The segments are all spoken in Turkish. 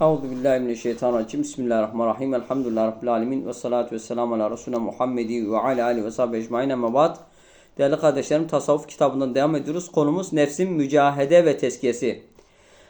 Euzu billahi mineşşeytanirracim. Bismillahirrahmanirrahim. Elhamdülillahi rabbil alamin ve salatu vesselamü ala resulina Muhammedi ve ala alihi ve sahbihi ecmaîn. Amma ba'd. Değerli kardeşlerim, tasavvuf kitabından devam ediyoruz. Konumuz nefsin mücahede ve tezkiyesi.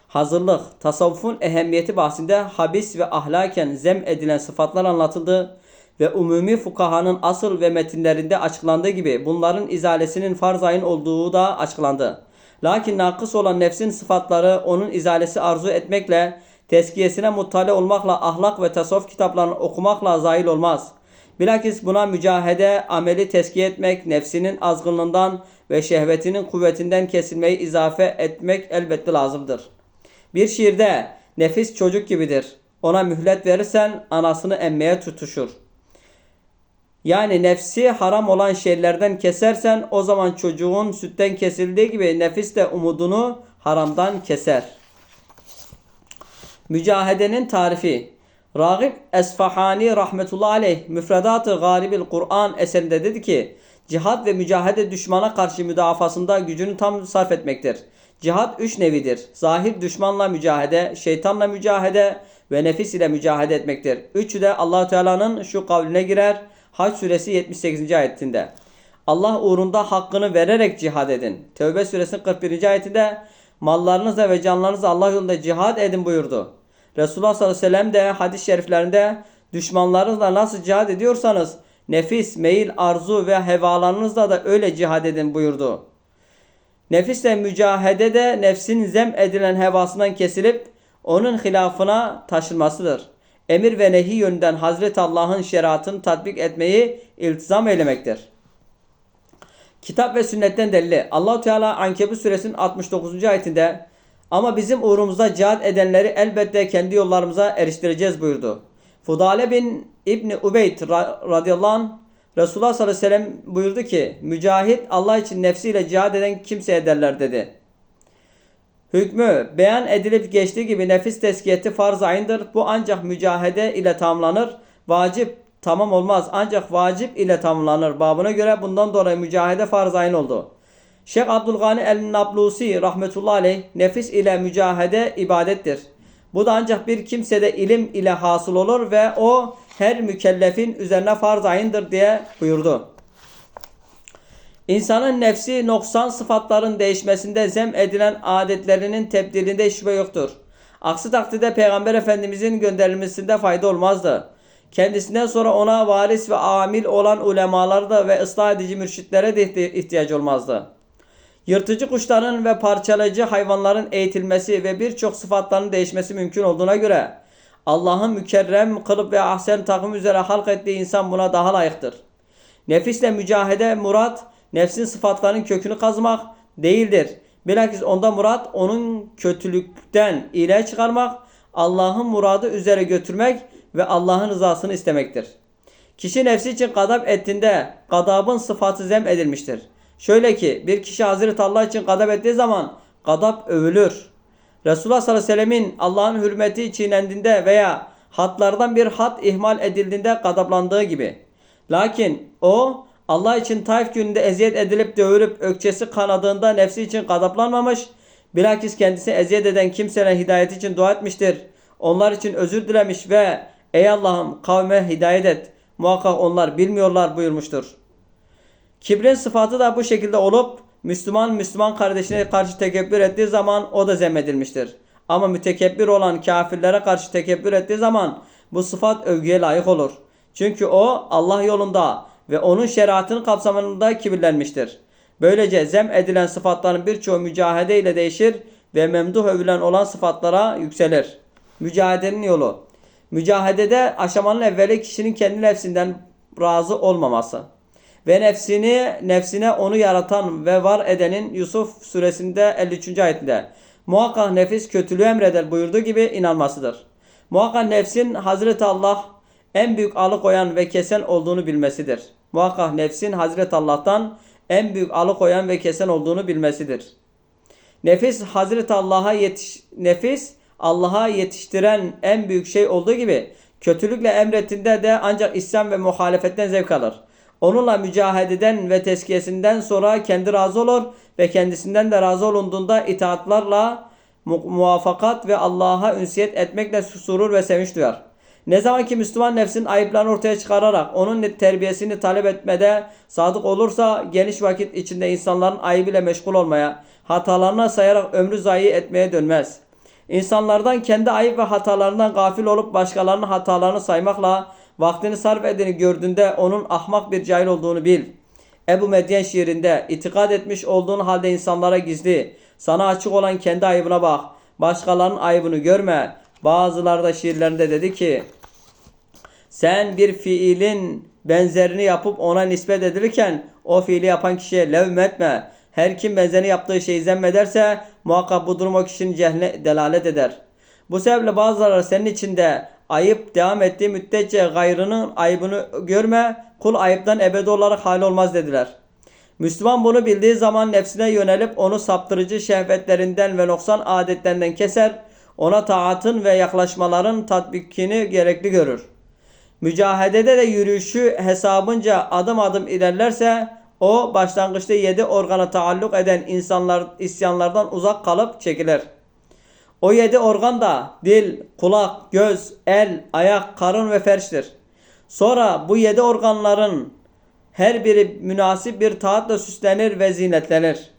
Hazırlık, tasavvufun ehemmiyeti bahsinde habis ve ahlaken zem edilen sıfatlar anlatıldı ve umumi fukahanın asıl ve metinlerinde açıklandığı gibi bunların izalesinin farz ayın olduğu da açıklandı. Lakin nakıs olan nefsin sıfatları onun izalesi arzu etmekle, teskiyesine muttali olmakla, ahlak ve tasavvuf kitaplarını okumakla zahil olmaz. Bilakis buna mücahede, ameli teskiye etmek, nefsinin azgınlığından ve şehvetinin kuvvetinden kesilmeyi izafe etmek elbette lazımdır. Bir şiirde nefis çocuk gibidir. Ona mühlet verirsen anasını emmeye tutuşur. Yani nefsi haram olan şeylerden kesersen o zaman çocuğun sütten kesildiği gibi nefis de umudunu haramdan keser. Mücahedenin tarifi Ragib Esfahani rahmetullahi aleyh müfredat-ı garibil Kur'an eserinde dedi ki Cihat ve mücahede düşmana karşı müdafasında gücünü tam sarf etmektir. Cihat üç nevidir. Zahir düşmanla mücahede, şeytanla mücahede ve nefis ile mücahede etmektir. Üçü de allah Teala'nın şu kavline girer. Hac suresi 78. ayetinde. Allah uğrunda hakkını vererek cihad edin. Tevbe suresinin 41. ayetinde mallarınızla ve canlarınızla Allah yolunda cihad edin buyurdu. Resulullah sallallahu aleyhi ve sellem de hadis-i şeriflerinde düşmanlarınızla nasıl cihad ediyorsanız nefis, meyil, arzu ve hevalarınızla da öyle cihad edin buyurdu. Nefisle mücahede de nefsin zem edilen hevasından kesilip onun hilafına taşınmasıdır. Emir ve nehi yönünden Hazreti Allah'ın şeriatını tatbik etmeyi iltizam eylemektir. Kitap ve sünnetten delili. allah Teala Ankebut suresinin 69. ayetinde ama bizim uğrumuzda cihad edenleri elbette kendi yollarımıza eriştireceğiz buyurdu. Fudale bin İbni Ubeyd radıyallahu anh Resulullah sallallahu aleyhi ve sellem buyurdu ki mücahit Allah için nefsiyle cihad eden kimseye derler dedi. Hükmü beyan edilip geçtiği gibi nefis teskiyeti farz ayındır. Bu ancak mücahede ile tamamlanır. Vacip tamam olmaz ancak vacip ile tamamlanır. Babına göre bundan dolayı mücahede farz ayın oldu. Şeyh Abdülgani el-Nablusi rahmetullahi aleyh nefis ile mücahede ibadettir. Bu da ancak bir kimsede ilim ile hasıl olur ve o her mükellefin üzerine farz ayındır diye buyurdu. İnsanın nefsi noksan sıfatların değişmesinde zem edilen adetlerinin tebdilinde şüphe yoktur. Aksi takdirde Peygamber Efendimizin gönderilmesinde fayda olmazdı. Kendisinden sonra ona varis ve amil olan ulemalar da ve ıslah edici mürşitlere de ihtiyaç olmazdı. Yırtıcı kuşların ve parçalayıcı hayvanların eğitilmesi ve birçok sıfatların değişmesi mümkün olduğuna göre Allah'ın mükerrem kılıp ve ahsen takım üzere halk ettiği insan buna daha layıktır. Nefisle mücahede murat, nefsin sıfatlarının kökünü kazmak değildir. Bilakis onda murat onun kötülükten iyiliğe çıkarmak, Allah'ın muradı üzere götürmek ve Allah'ın rızasını istemektir. Kişi nefsi için gadap ettiğinde gadabın sıfatı zem edilmiştir. Şöyle ki bir kişi Hazreti Allah için gadap ettiği zaman gadap övülür. Resulullah sallallahu aleyhi ve sellemin Allah'ın hürmeti çiğnendiğinde veya hatlardan bir hat ihmal edildiğinde gadaplandığı gibi. Lakin o Allah için Taif gününde eziyet edilip dövülüp ökçesi kanadığında nefsi için gadaplanmamış, bilakis kendisi eziyet eden kimseler hidayet için dua etmiştir. Onlar için özür dilemiş ve ey Allah'ım kavme hidayet et. Muhakkak onlar bilmiyorlar buyurmuştur. Kibrin sıfatı da bu şekilde olup Müslüman Müslüman kardeşine karşı tekebbür ettiği zaman o da zemmedilmiştir. Ama mütekebbir olan kafirlere karşı tekebbür ettiği zaman bu sıfat övgüye layık olur. Çünkü o Allah yolunda ve onun şeriatının kapsamında kibirlenmiştir. Böylece zem edilen sıfatların birçoğu mücahede ile değişir ve memduh övülen olan sıfatlara yükselir. Mücahedenin yolu. Mücahedede aşamanın evveli kişinin kendi nefsinden razı olmaması ve nefsini nefsine onu yaratan ve var edenin Yusuf suresinde 53. ayetinde muhakkak nefis kötülüğü emreder buyurduğu gibi inanmasıdır. Muhakkak nefsin Hazreti Allah en büyük alıkoyan ve kesen olduğunu bilmesidir. Muhakkak nefsin Hazreti Allah'tan en büyük alıkoyan ve kesen olduğunu bilmesidir. Nefis Hazreti Allah'a yetiş nefis Allah'a yetiştiren en büyük şey olduğu gibi kötülükle emrettiğinde de ancak isyan ve muhalefetten zevk alır. Onunla mücahededen ve tezkiyesinden sonra kendi razı olur ve kendisinden de razı olunduğunda itaatlarla mu- muvaffakat ve Allah'a ünsiyet etmekle surur ve sevinç duyar. Ne zaman ki Müslüman nefsin ayıplarını ortaya çıkararak onun terbiyesini talep etmede sadık olursa geniş vakit içinde insanların ayıbıyla meşgul olmaya, hatalarına sayarak ömrü zayi etmeye dönmez. İnsanlardan kendi ayıp ve hatalarından gafil olup başkalarının hatalarını saymakla vaktini sarf edeni gördüğünde onun ahmak bir cahil olduğunu bil. Ebu Medyen şiirinde itikad etmiş olduğun halde insanlara gizli, sana açık olan kendi ayıbına bak, başkalarının ayıbını görme. Bazıları da şiirlerinde dedi ki, sen bir fiilin benzerini yapıp ona nispet edilirken o fiili yapan kişiye levmetme. Her kim benzerini yaptığı şeyi zemmederse muhakkak bu durum o kişinin cehline delalet eder. Bu sebeple bazıları senin içinde ayıp devam ettiği müddetçe gayrının ayıbını görme, kul ayıptan ebedi olarak hal olmaz dediler. Müslüman bunu bildiği zaman nefsine yönelip onu saptırıcı şehvetlerinden ve noksan adetlerinden keser, ona taatın ve yaklaşmaların tatbikini gerekli görür. Mücahedede de yürüyüşü hesabınca adım adım ilerlerse o başlangıçta yedi organa taalluk eden insanlar isyanlardan uzak kalıp çekilir. O yedi organ da dil, kulak, göz, el, ayak, karın ve ferçtir. Sonra bu yedi organların her biri münasip bir taatla süslenir ve zinetlenir.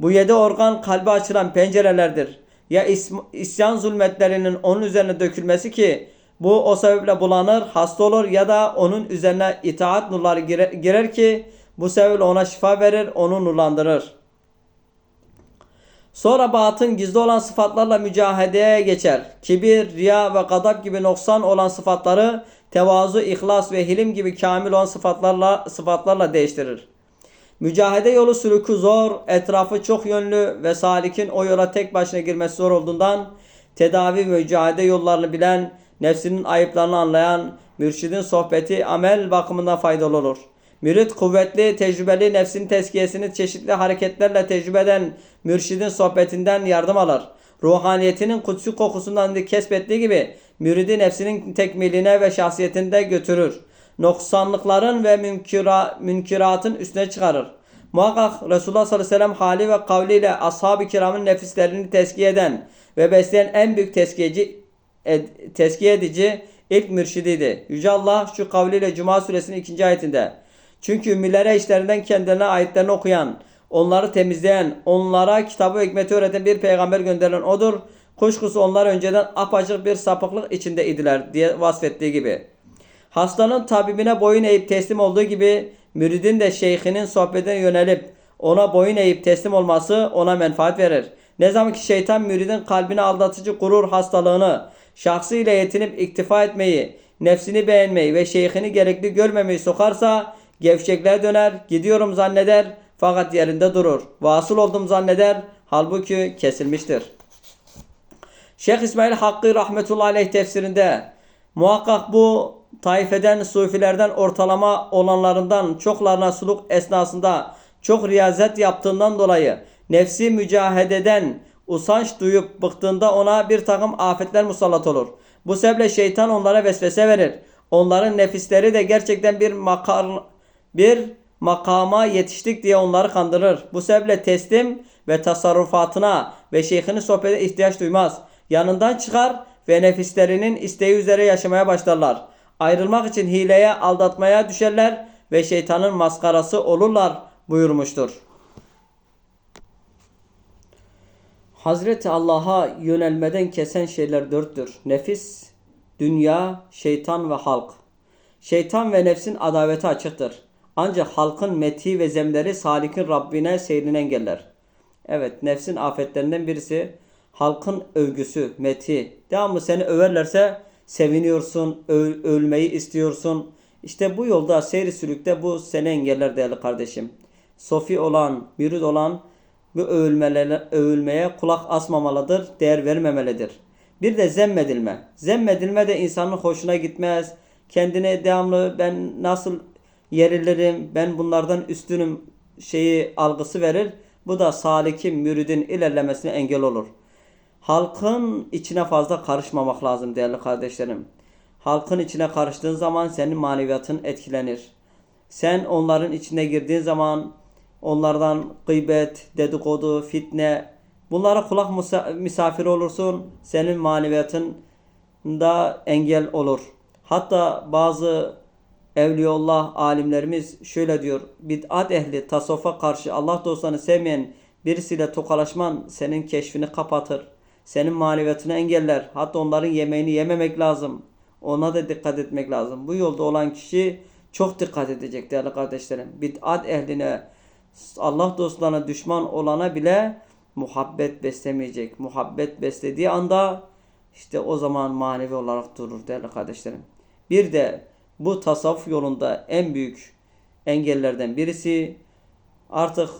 Bu yedi organ kalbe açılan pencerelerdir. Ya isyan zulmetlerinin onun üzerine dökülmesi ki bu o sebeple bulanır, hasta olur ya da onun üzerine itaat nurları girer ki bu sebeple ona şifa verir, onu nurlandırır. Sonra batın gizli olan sıfatlarla mücahedeye geçer. Kibir, riya ve gadap gibi noksan olan sıfatları tevazu, ihlas ve hilim gibi kamil olan sıfatlarla sıfatlarla değiştirir. Mücahede yolu sülükü zor, etrafı çok yönlü ve salikin o yola tek başına girmesi zor olduğundan tedavi ve mücahede yollarını bilen, nefsinin ayıplarını anlayan, mürşidin sohbeti amel bakımından faydalı olur. Mürit kuvvetli, tecrübeli, nefsin tezkiyesini çeşitli hareketlerle tecrübe eden mürşidin sohbetinden yardım alır. Ruhaniyetinin kutsi kokusundan da kesbettiği gibi müridi nefsinin tekmiline ve şahsiyetinde götürür. Noksanlıkların ve münkira, münkiratın üstüne çıkarır. Muhakkak Resulullah sallallahu aleyhi ve sellem hali ve kavliyle ashab-ı kiramın nefislerini teskiye eden ve besleyen en büyük teskiyeci, ed- teskiye edici ilk mürşidiydi. Yüce Allah şu kavliyle Cuma suresinin ikinci ayetinde çünkü ümmilere işlerinden kendilerine ayetlerini okuyan, onları temizleyen, onlara kitabı hikmeti öğreten bir peygamber gönderilen odur. Kuşkusu onlar önceden apaçık bir sapıklık içinde idiler diye vasfettiği gibi. Hastanın tabibine boyun eğip teslim olduğu gibi müridin de şeyhinin sohbetine yönelip ona boyun eğip teslim olması ona menfaat verir. Ne zaman ki şeytan müridin kalbine aldatıcı gurur hastalığını, şahsıyla yetinip iktifa etmeyi, nefsini beğenmeyi ve şeyhini gerekli görmemeyi sokarsa gevşekliğe döner, gidiyorum zanneder fakat yerinde durur. Vasıl oldum zanneder halbuki kesilmiştir. Şeyh İsmail Hakkı rahmetullahi aleyh tefsirinde muhakkak bu taifeden sufilerden ortalama olanlarından çoklarına suluk esnasında çok riyazet yaptığından dolayı nefsi mücahededen usanç duyup bıktığında ona bir takım afetler musallat olur. Bu sebeple şeytan onlara vesvese verir. Onların nefisleri de gerçekten bir makar bir makama yetiştik diye onları kandırır. Bu sebeple teslim ve tasarrufatına ve şeyhinin sohbete ihtiyaç duymaz. Yanından çıkar ve nefislerinin isteği üzere yaşamaya başlarlar. Ayrılmak için hileye, aldatmaya düşerler ve şeytanın maskarası olurlar buyurmuştur. Hazreti Allah'a yönelmeden kesen şeyler dörttür. Nefis, dünya, şeytan ve halk. Şeytan ve nefsin adaveti açıktır. Ancak halkın meti ve zemleri salikin Rabbine seyrini engeller. Evet nefsin afetlerinden birisi halkın övgüsü, meti. Devamlı seni överlerse seviniyorsun, ölmeyi istiyorsun. İşte bu yolda seyri sülükte bu seni engeller değerli kardeşim. Sofi olan, mürid olan bu övülmeye kulak asmamalıdır, değer vermemelidir. Bir de zemmedilme. Zemmedilme de insanın hoşuna gitmez. Kendine devamlı ben nasıl yerilirim, ben bunlardan üstünüm şeyi algısı verir. Bu da salikin, müridin ilerlemesine engel olur. Halkın içine fazla karışmamak lazım değerli kardeşlerim. Halkın içine karıştığın zaman senin maneviyatın etkilenir. Sen onların içine girdiğin zaman onlardan gıybet, dedikodu, fitne Bunlara kulak misafiri olursun. Senin maneviyatında engel olur. Hatta bazı Evliyaullah alimlerimiz şöyle diyor. Bid'at ehli tasavvufa karşı Allah dostlarını sevmeyen birisiyle tokalaşman senin keşfini kapatır. Senin maneviyatını engeller. Hatta onların yemeğini yememek lazım. Ona da dikkat etmek lazım. Bu yolda olan kişi çok dikkat edecek değerli kardeşlerim. Bid'at ehline Allah dostlarına düşman olana bile muhabbet beslemeyecek. Muhabbet beslediği anda işte o zaman manevi olarak durur değerli kardeşlerim. Bir de bu tasavvuf yolunda en büyük engellerden birisi artık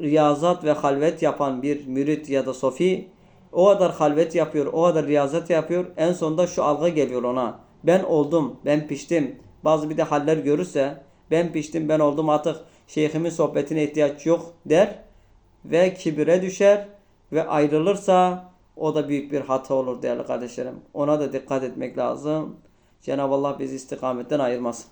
riyazat ve halvet yapan bir mürit ya da sofi o kadar halvet yapıyor, o kadar riyazat yapıyor. En sonunda şu algı geliyor ona. Ben oldum, ben piştim. Bazı bir de haller görürse ben piştim, ben oldum artık şeyhimin sohbetine ihtiyaç yok der ve kibire düşer ve ayrılırsa o da büyük bir hata olur değerli kardeşlerim. Ona da dikkat etmek lazım. Cenab-ı Allah bizi istikametten ayırmasın.